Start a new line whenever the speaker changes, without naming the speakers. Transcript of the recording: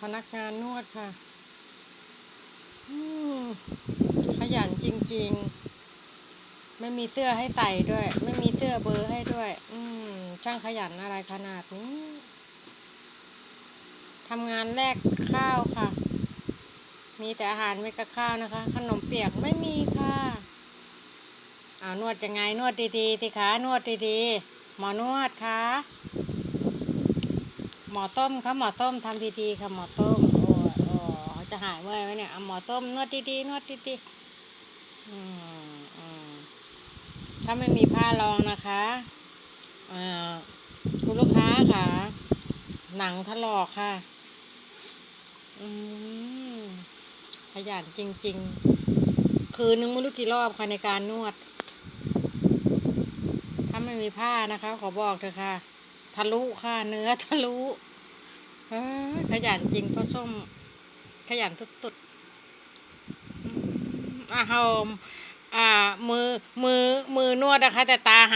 พนักงานนวดค่ะขยันจริง ๆ ไม่มีเสื้อให้ใส่ด้วย ไม่มีเสื้อเบอร์ให้ด้วย อืมช่างขยันอะไรขนาดนี้ทำงานแลกข้าวค่ะ มีแต่อาหารไม่กับข้าวนะคะ ขนมเปียกไม่มีค่ะอานวดยังไงนวดดีๆสิคะนวดดีๆ หมอนวดคะ มอต้มคะหมอต้มทำดีๆค่ะหมอต้มโอ้โอ้จะหายเมื่อยไหมเนี่ยเอาหมอต้มนวดดีๆนวดดีๆอืมอืมถ้าไม่มีผ้ารองนะคะอ่าคุณลูกค้าค่ะ หนังถลอกค่ะ อืมขยันจริง ๆ คืนนึงไม่รู้กี่รอบค่ะในการนวด ถ้าไม่มีผ้านะคะ ขอบอกเถอะค่ะ ทะลุค่ะเนื้อทะลุอขยันจริงพ่อส้ม ขยันสุดๆอะเฮาอ่ามือมือมือนวดนะคะ แต่ตาหา